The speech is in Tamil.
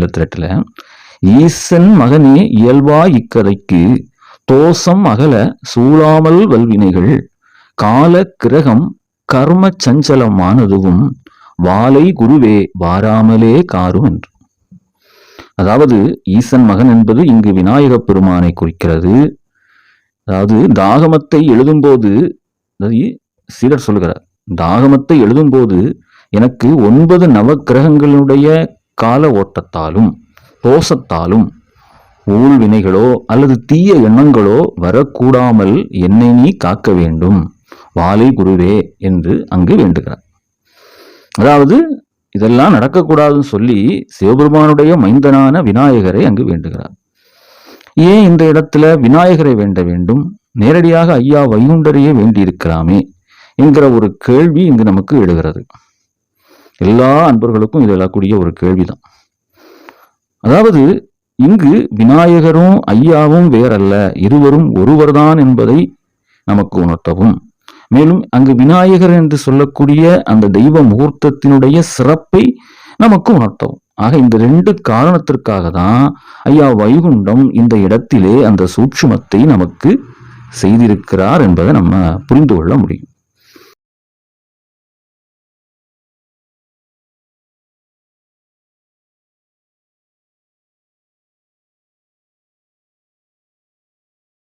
நீலத்திரட்டுல ஈசன் மகனே இயல்பா இக்கதைக்கு தோசம் அகல சூழாமல் வல்வினைகள் கால கிரகம் கர்ம சஞ்சலமானதுவும் வாலை குருவே வாராமலே காரும் என்று. அதாவது ஈசன் மகன் என்பது இங்கு விநாயக பெருமானை குறிக்கிறது. அதாவது தாகமத்தை எழுதும்போது சீடர் தாகமத்தை எழுதும்போது எனக்கு ஒன்பது நவக்கிரகங்களுடைய கால ஓட்டத்தாலும் தோஷத்தாலும் ஊழ்வினைகளோ அல்லது தீய எண்ணங்களோ வரக்கூடாமல் என்னை நீ காக்க வேண்டும். வாலை குருவே என்று அங்கு வேண்டுகிறார். அதாவது இதெல்லாம் நடக்கக்கூடாதுன்னு சொல்லி சிவபெருமானுடைய மைந்தனான விநாயகரை அங்கு வேண்டுகிறார். ஏன் இந்த இடத்துல விநாயகரை வேண்ட வேண்டும்? நேரடியாக ஐயா வைகுண்டரையே வேண்டியிருக்கலாமே என்கிற ஒரு கேள்வி இங்கு நமக்கு எழுகிறது. எல்லா அன்பர்களுக்கும் இது எழக்கூடிய ஒரு கேள்விதான். அதாவது இங்கு விநாயகரும் ஐயாவும் வேறல்ல. இருவரும் ஒருவர்தான் என்பதை நமக்கு உணர்த்தவும். மேலும் அங்கு விநாயகர் என்று சொல்லக்கூடிய அந்த தெய்வ முகூர்த்தத்தினுடைய சிறப்பை நமக்கு உணர்த்தவும். ஆக இந்த ரெண்டு காரணத்திற்காக தான் ஐயா வைகுண்டம் இந்த இடத்திலே அந்த சூட்சுமத்தை நமக்கு செய்திருக்கிறார் என்பதை நம்ம புரிந்து கொள்ள முடியும்.